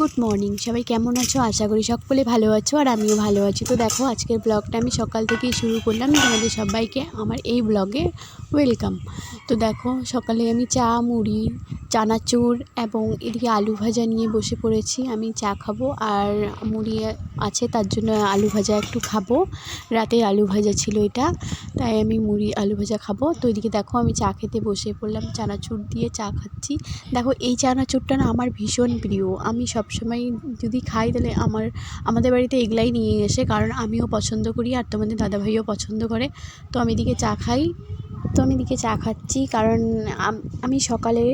Good morning. সবাই কেমন আছো? আশা করি সকলে ভালো আছো আর আমিও ভালো আছি। তো দেখো, আজকের ব্লগটা আমি সকাল থেকেই শুরু করলাম। তোমাদের সবাইকে আমার এই ব্লগে ওয়েলকাম তো দেখো, সকালে আমি চা, মুড়ি, চানাচুর এবং এদিকে আলু ভাজা নিয়ে বসে পড়েছি। আমি চা খাব আর মুড়ি আছে, তার জন্য আলু ভাজা একটু খাব। রাতে আলু ভাজা ছিল এটা, তাই আমি মুড়ি, আলু ভাজা খাব। তো এদিকে দেখো, আমি চা খেতে বসে পড়লাম, চানাচুর দিয়ে চা খাচ্ছি। দেখো, এই চানাচুরটা না আমার ভীষণ প্রিয়। আমি সবসময় যদি খাই, তাহলে আমার, আমাদের বাড়িতে এগুলাই নিয়ে এসে, কারণ আমিও পছন্দ করি আর তোমাদের দাদাভাইও পছন্দ করে। তো আমি এদিকে চা খাই। তো আমি এদিকে চা খাচ্ছি, কারণ আমি সকালে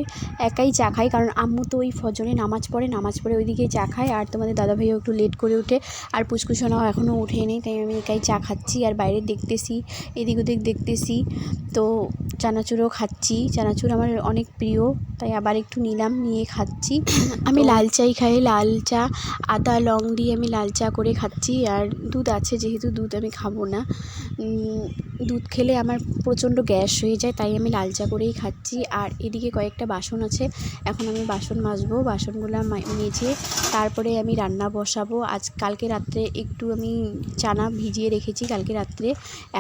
একাই চা খাই, কারণ আম্মু তো ওই ফজরে নামাজ পড়ে নামাজ পড়ে ওইদিকে চা খায়, আর তোমাদের দাদাভাইও একটু লেট করে ওঠে, আর পুচকুসোনাও এখনও ওঠেনি, তাই আমি একাই চা খাচ্ছি, আর বাইরে দেখতেছি, এদিক ওদিক দেখতেছি, তো চানাচুরও খাচ্ছি, চানাচুর আমার অনেক প্রিয়, তাই আবার একটু নিলাম, নিয়ে খাচ্ছি, আমি লাল চাই খাই, লাল চা, আদা, লং দিয়ে আমি লাল চা করে খাচ্ছি, আর দুধ আছে, যেহেতু দুধ আমি খাব না দুধ খেলে আমার প্রচণ্ড গ্যাস হয়ে যায়, তাই আমি লাল চা করেই খাচ্ছি। আর এদিকে কয়েকটা বাসন আছে, এখন আমি বাসন মাজবো, বাসনগুলো মেজে তারপরে আমি রান্না বসাবো। আজ, কালকে রাত্রে একটু আমি চানা ভিজিয়ে রেখেছি, কালকে রাত্রে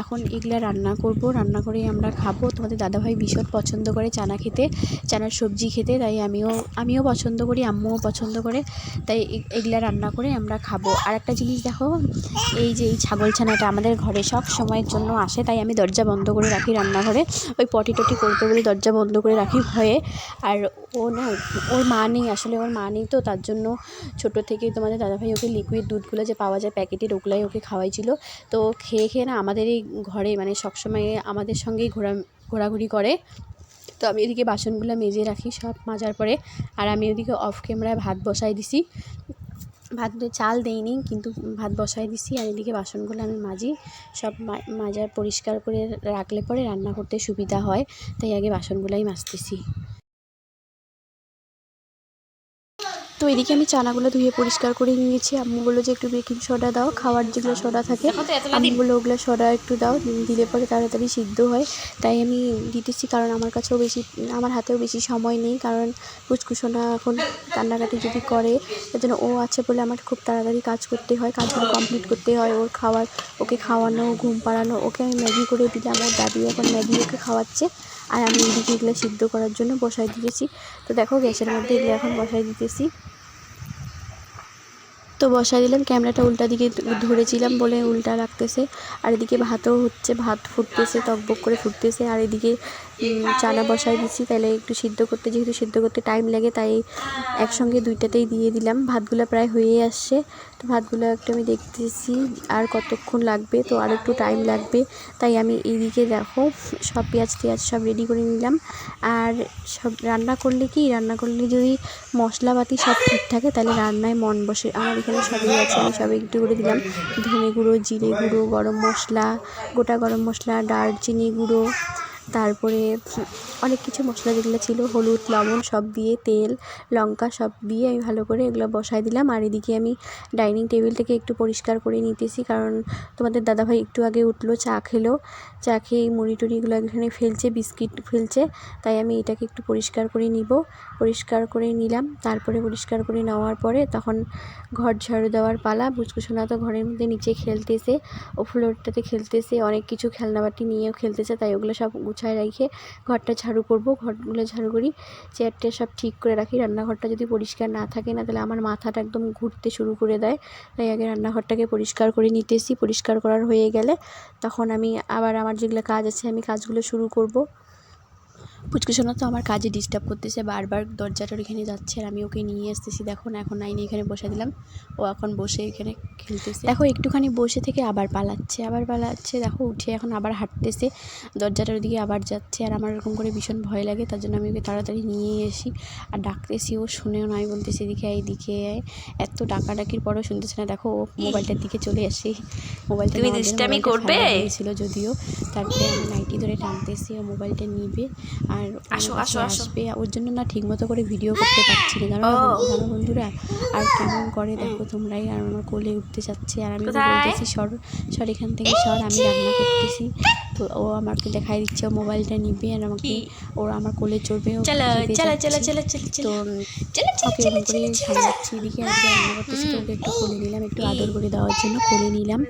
এখন এগুলা রান্না করব। রান্না করে আমরা খাব। তোমাদের দাদাভাই ভীষণ পছন্দ করে চানা খেতে, চানার সবজি খেতে, তাই আমিও আমিও পছন্দ করি, আম্মুও পছন্দ করে, তাই এগুলা রান্না করে আমরা খাব। আর একটা জিনিস দেখো, এই যে এই ছাগল ছানাটা আমাদের ঘরে সব সময়ের জন্য আসে তাই আমি দরজা বন্ধ করে রাখি রান্নাঘরে। ওই পটি টটি করতে বলে দরজা বন্ধ করে রাখি ভয়ে আর ও না, ওর মা নেই, আসলে ওর মা নেই তো, তার জন্য ছোটো থেকে তোমাদের দাদাভাই ওকে লিকুইড দুধগুলো যে পাওয়া যায় প্যাকেটের ওগুলাই ওকে খাওয়াইছিল। তো খেয়ে খেয়ে না আমাদের এই ঘরে মানে সবসময় আমাদের সঙ্গেই ঘোরা, ঘোরাঘুরি করে। তো আমি এদিকে বাসনগুলো মেজে রাখি সব মাজার পরে। আর আমি ওদিকে অফ ক্যামেরায় ভাত বসাই দিছি। ভাত চাল দেইনি, কিন্তু ভাত বসাই দিছি আর এদিকে বাসনগুলো আমি মাজি। সব মাজার পরিষ্কার করে রাখলে পরে রান্না করতে সুবিধা হয়, তাই আগে বাসনগুলাই মাজতেছি। তো এদিকে আমি চানাগুলো ধুয়ে পরিষ্কার করে নিয়েছি। আম্মু বলল যে একটু বেকিং সোডা দাও, খাওয়ার যেগুলো সোডা থাকে, আম্মু বলল ওগুলো সোডা একটু দাও দিলে পরে তাড়াতাড়ি সিদ্ধ হয়। তাই আমি দিতেছি কারণ আমার কাছেও বেশি, আমার হাতেও বেশি সময় নেই, কারণ কুচকুচোনা এখন কান্নাকাটি যদি করে জন্য ও আছে বলে আমার খুব তাড়াতাড়ি কাজ করতে হয়, কাজগুলো কমপ্লিট করতে হয়, ওর খাওয়ার, ওকে খাওয়ানো, ঘুম পাড়ানো, ওকে আমি ম্যাগি করে দিলাম ওর দাদি এখন ম্যাগি ওকে খাওয়াচ্ছে। আর আমি এদিকে এগুলো সিদ্ধ করার জন্য বসাই দিয়েছি। তো দেখো গ্যাসের মধ্যে এগুলো এখন বসাই দিতেছি। তো বসা দিলাম, ক্যামেরাটা উল্টা দিকে ধরেছিলাম বলে উল্টা রাখতেছে। আর এদিকে ভাতও হচ্ছে, ভাত ফুটতেছে, টকবক করে ফুটতেছে। আর এদিকে চানা বসাই দিচ্ছি তাহলে একটু সিদ্ধ করতে, যেহেতু সিদ্ধ করতে টাইম লাগে, তাই একসঙ্গে দুইটাতেই দিয়ে দিলাম। ভাতগুলো প্রায় হয়ে আসছে। তো ভাতগুলো একটু আমি দেখতেছি আর কতক্ষণ লাগবে, তো আর একটু টাইম লাগবে। তাই আমি এইদিকে দেখো, সব পেঁয়াজ টেয়াজ সব রেডি করে নিলাম। আর সব রান্না করলে কি, রান্না করলে যদি মশলাপাতি সব ঠিক থাকে তাহলে রান্নায় মন বসে। আমার এখানে সবই আছে, আমি সব একটু করে দিলাম। ধনে গুঁড়ো জিরে গুঁড়ো, গরম মশলা, গোটা গরম মশলা, দারচিনি গুঁড়ো তারপরে অনেক কিছু মশলা যেগুলো ছিল, হলুদ, লবণ সব দিয়ে, তেল, লঙ্কা সব দিয়ে আমি ভালো করে এগুলো বসাই দিলাম। আর এদিকে আমি ডাইনিং টেবিলটাকে একটু পরিষ্কার করে নিতেছি, কারণ তোমাদের দাদাভাই একটু আগে উঠল, চা খেলো। চা খেয়ে মুড়ি টুড়িগুলো এখানে ফেলছে, বিস্কিট ফেলছে, তাই আমি এটাকে একটু পরিষ্কার করে নিব। পরিষ্কার করে নিলাম, তারপরে পরিষ্কার করে নেওয়ার পরে তখন ঘর ঝাড়ু দেওয়ার পালা বুচকুসোনা তো ঘরের মধ্যে নিচে খেলতেছে, ও ফ্লোরটাতে খেলতেছে, অনেক কিছু খেলনাবাটি নিয়েও খেলতেছে, তাই ওগুলো সব গুছায় রেখে ঘরটা ঝাড়ু করব, ঘরগুলো ঝাড়ু করি, চেয়ারটা সব ঠিক করে রাখি। রান্নাঘরটা যদি পরিষ্কার না থাকে না, তাহলে আমার মাথাটা একদম ঘুরতে শুরু করে দেয়। তাই আগে রান্নাঘরটাকে পরিষ্কার করে নিতেছি পরিষ্কার করার হয়ে গেলে তখন আমি আবার আমার যেগুলো কাজ আছে, আমি কাজগুলো শুরু করব। পুচকুসোনা তো আমার কাজে ডিস্টার্ব করতেছে বারবার দরজাটার এখানে যাচ্ছে আর আমি ওকে নিয়ে আসতেছি। দেখো না এখন নাইনে এখানে বসে দিলাম। ও এখন বসে এখানে খেলতেছে। দেখো একটুখানি বসে থেকে আবার পালাচ্ছে আবার পালাচ্ছে। দেখো উঠে এখন আবার হাঁটতেছে। দরজাটার দিকে আবার যাচ্ছে আর আমার এরকম করে ভীষণ ভয় লাগে তার জন্য আমি ওকে তাড়াতাড়ি নিয়ে আসি। আর ডাকতেছি ও শুনেও না আমি বলতেছি এদিকে আয়, এদিকে আয়। এত ডাকাডাকির পরেও শুনতেছে না। দেখো ও মোবাইলটার দিকে চলে আসি। মোবাইলটা হয়েছিল যদিও। তারপরে আমি নাইটি ধরে টানতেছি ও মোবাইলটা নিবে। আর আমার আসো, আসো, আসো। আসবে। ওর জন্য না ঠিক মতো করে ভিডিও করতে পারছি না। জানো জানো বন্ধুরা আর কেমন করে দেখো তোমরাই। আর আমার কোলে উঠতে চাচ্ছে আর আমি বলতেছি সর সর এখান থেকে সর আমি রান্না করতেছি। ও আমাকে দেখাই দিচ্ছে ও মোবাইলটা নিবে আর আমাকে? ওরা আমার কোলে চড়বে ও চলো খেতে চলো চলো চলো চলো তো চলো চলো ওকে একটু কোলে নিলাম একটু আদর করে দেওয়ার জন্য কোলে নিলাম।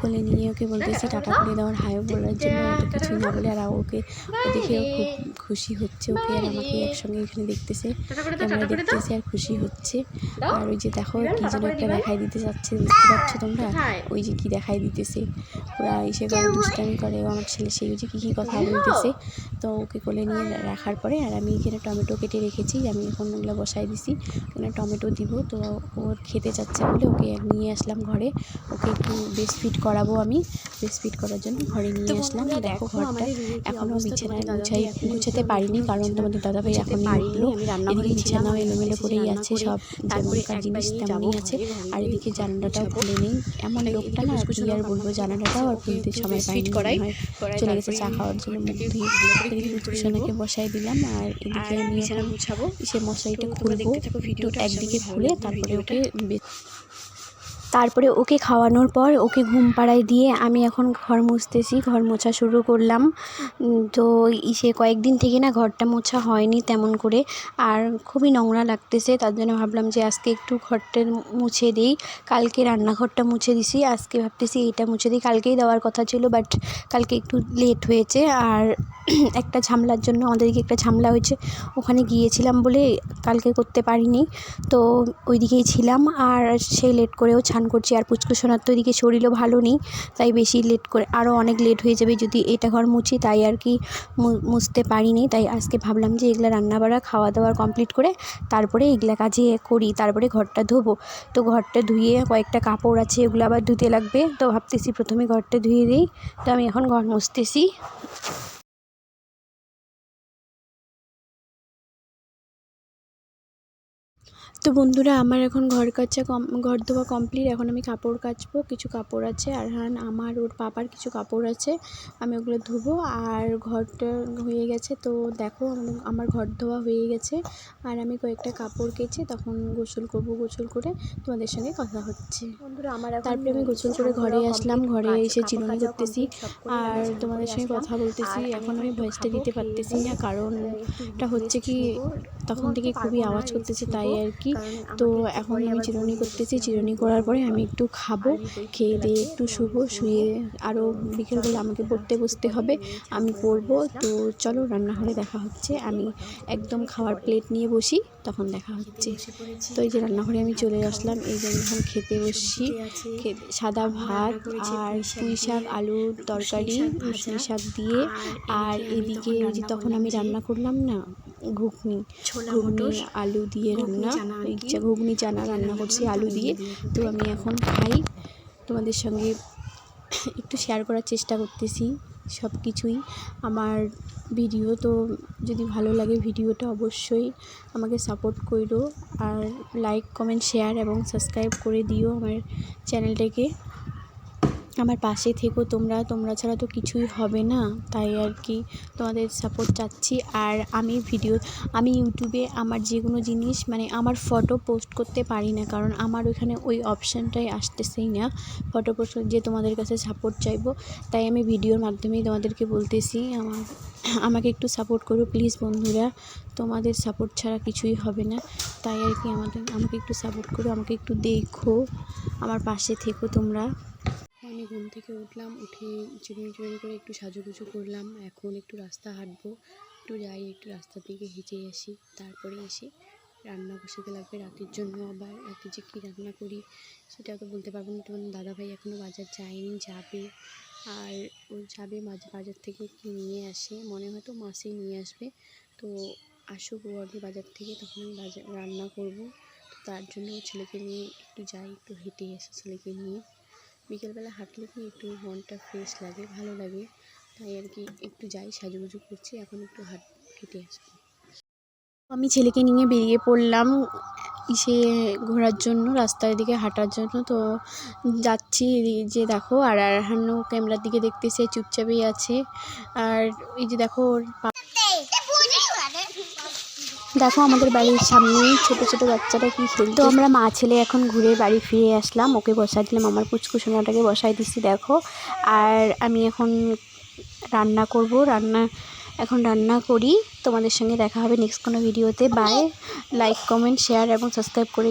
কোলে নিয়ে ওকে বলতেছি টাটা করে দেওয়ার হাই বলার জন্য কিছুই না বলে আর ওকে ও দেখে ও খুব খুশি হচ্ছে ওকে আর আমাকে একসঙ্গে এখানে দেখতেছে ক্যামেরা দেখতেছে আর খুশি হচ্ছে। আর ওই যে দেখো কি যেন একটা দেখাই দিতে যাচ্ছে বুঝতে পারছ তোমরা? ওই যে কি দেখাই দিতেছে ওরা এসে করে দুষ্টামি করে ও আমার ছেলে সেই যে কী কী কথা বলতেছে তো ওকে কোলে নিয়ে রাখার পরে আর আমি এখানে টমেটো কেটে রেখেছি আমি এখন ওগুলো বসাই দিছি ওখানে টমেটো দিব তো ওর খেতে চাচ্ছে বলে ওকে নিয়ে আসলাম ঘরে ওকে একটু বেস্ট ফিট করাবো আমি বেস্ট ফিট করার জন্য ঘরে নিয়ে আসলাম দেখো ঘরটা এখনও বিছানায় গুছাই গুছাতে পারিনি কারণ তোমাদের দাদাভাই এখন উঠল এদিকে বিছানাও এলোমেলো করেই আছে সব যেমনকার জিনিস তেমনই আছে আর এদিকে জানালাটাও খুলে নেই এমন লোকটা না কি আর বলব জানালাটাও আর খুলতে সময় পাইনি হয়। চলে গেছে চা খাওয়ার জন্য মুখ ধুয়ে এদিকে টুসনাকে বসাই দিলাম আর এদিকে আমি বিছানা গুছাবো। সে মশারিটা খুলবো। একদিকে খুলে তারপরে ওকে বে- তারপরে ওকে খাওয়ানোর পর ওকে ঘুম পাড়ায় দিয়ে আমি এখন ঘর মুছতেছি, ঘর মোছা শুরু করলাম। তো ইসে কয়েকদিন থেকে না ঘরটা মোছা হয়নি তেমন করে, আর খুবই নোংরা লাগতেছে, তার জন্য ভাবলাম যে আজকে একটু ঘরটা মুছে দিই। কালকে রান্নাঘরটা মুছে দিছি, আজকে ভাবতেছি এইটা মুছে দিই। কালকেই দেওয়ার কথা ছিল বাট কালকে একটু লেট হয়েছে, আর একটা ঝামেলার জন্য আমাদেরকে একটা ঝামেলা হয়েছে, ওখানে গিয়েছিলাম বলে কালকে করতে পারিনি। তো ওইদিকেই ছিলাম, আর সেই লেট করেও ছান করছি আর পুচকু সোনার তো এদিকে শরীরও ভালো নেই, তাই বেশি লেট করে আরও অনেক লেট হয়ে যাবে যদি এটা ঘর মুছি, তাই আর কি মুছতে পারিনি। তাই আজকে ভাবলাম যে এগুলা রান্নাবাড়া খাওয়া দাওয়া কমপ্লিট করে তারপরে এগুলা কাজে করি, তারপরে ঘরটা ধোবো। তো ঘরটা ধুয়ে কয়েকটা কাপড় আছে, এগুলো আবার ধুতে লাগবে। তো ভাবতেছি প্রথমে ঘরটা ধুয়ে দিই। তো আমি এখন ঘর মুছতেছি। তো বন্ধুরা আমার এখন ঘর কাচা কম ঘর ধোয়া কমপ্লিট এখন আমি কাপড় কাচবো কিছু কাপড় আছে। আর হ্যাঁ আমার ওর পাপার কিছু কাপড় আছে আমি ওগুলো ধুবো। আর ঘরটা হয়ে গেছে তো দেখো আমার- ঘর ধোয়া হয়ে গেছে। আর আমি কয়েকটা কাপড় কেচে তখন গোসল করব গোসল করে তোমাদের সঙ্গে কথা হচ্ছে। বন্ধুরা আমার তারপরে আমি গোসল করে ঘরে আসলাম ঘরে এসে চিরুনি করতেছি আর তোমাদের সঙ্গে কথা বলতেছি এখন আমি ভয়েসটা দিতে পারতেছি না কারণটা হচ্ছে কি তখন থেকে খুবই আওয়াজ করতেছে তাই আর কি। তো এখন আমি চিরুনি করতেছি চিরুনি করার পরে আমি একটু খাব খেয়ে দিয়ে একটু শুবো শুয়ে আরও বিকেলবেলা আমাকে পড়তে বসতে হবে আমি পড়ব। তো চলো রান্নাঘরে দেখা হচ্ছে আমি একদম খাওয়ার প্লেট নিয়ে বসি তখন দেখা হচ্ছে। তো এই যে রান্নাঘরে আমি চলে আসলাম এই যে আমি এখন খেতে বসছি। খেতে সাদা ভাত আর পুঁই শাক আলুর তরকারি পুঁই শাক দিয়ে। আর এদিকে ওই যে তখন আমি রান্না করলাম না ঘুগনি ঘুগনি আলু দিয়ে রান্না? যে ঘুগনি চানা রান্না করছি আলু দিয়ে তো আমি এখন খাই। তোমাদের সঙ্গে একটু শেয়ার করার চেষ্টা করতেছি সব কিছুই আমার ভিডিও তো যদি ভালো লাগে ভিডিওটা অবশ্যই আমাকে সাপোর্ট করো আর লাইক কমেন্ট শেয়ার এবং সাবস্ক্রাইব করে দিও আমার চ্যানেলটাকে আমার পাশে থেকো তোমরা তোমরা ছাড়া তো কিছুই হবে না। তাই আর কি তোমাদের সাপোর্ট চাচ্ছি। আর আমি ভিডিও আমি ইউটিউবে আমার যে কোনো জিনিস মানে আমার ফটো পোস্ট করতে পারি না, কারণ আমার ওইখানে ওই অপশানটাই আসতেছেই না। ফটো পোস্ট যে তোমাদের কাছে সাপোর্ট চাইব, তাই আমি ভিডিওর মাধ্যমেই তোমাদেরকে বলতেছি, আমার, আমাকে একটু সাপোর্ট করো প্লিজ বন্ধুরা। তোমাদের সাপোর্ট ছাড়া কিছুই হবে না। তাই আর কি আমাদের, আমাকে একটু সাপোর্ট করো, আমাকে একটু দেখো। আমার পাশে থেকো তোমরা। আমি ঘুম থেকে উঠলাম, উঠে চিরুনি চিরুনি করে একটু সাজুগুজু করলাম। এখন একটু রাস্তা হাঁটবো, একটু যাই, একটু রাস্তার দিকে হেঁটে আসি। তারপরে এসে রান্না বসাতে লাগবে রাতের জন্য আবার। রাতে যে কী রান্না করি সেটা তো বলতে পারব না। তোমার দাদাভাই এখনও বাজার যায়নি যাবে। আর ও যাবে মাঝে বাজার থেকে কি নিয়ে আসে। মনে হয় তো মাছই নিয়ে আসবে। তো আসুক ও আগে বাজার থেকে, তখন আমি বাজার রান্না করব। তো তার জন্য ছেলেকে নিয়ে একটু যাই, একটু হেঁটে আসি ছেলেকে নিয়ে। বিকেলবেলা হাঁটলে কি একটু মনটা ফ্রেশ লাগে ভালো লাগে? তাই আর কি একটু যাই সাজুগুজু করছি এখন একটু হাঁট হেঁটে আসব আমি ছেলেকে নিয়ে বেরিয়ে পড়লাম ইসে ঘোরার জন্য রাস্তার দিকে হাঁটার জন্য তো যাচ্ছি এই যে দেখো আর আরহানও ক্যামেরার দিকে দেখতেছে চুপচাপই আছে। আর এই যে দেখো ওর দেখো আমাদের বাড়ির সামনে ছোটো ছোটো বাচ্চারা কি খেলছে। তো আমরা মা ছেলে এখন ঘুরে বাড়ি ফিরে আসলাম। ওকে বসাই দিলাম, আমার পুচকুসোনাটাকে বসাই দিচ্ছি দেখো। আর আমি এখন রান্না করব, রান্না, এখন রান্না করি। তোমাদের সঙ্গে দেখা হবে নেক্সট কোনো ভিডিওতে বাই লাইক কমেন্ট শেয়ার এবং সাবস্ক্রাইব করে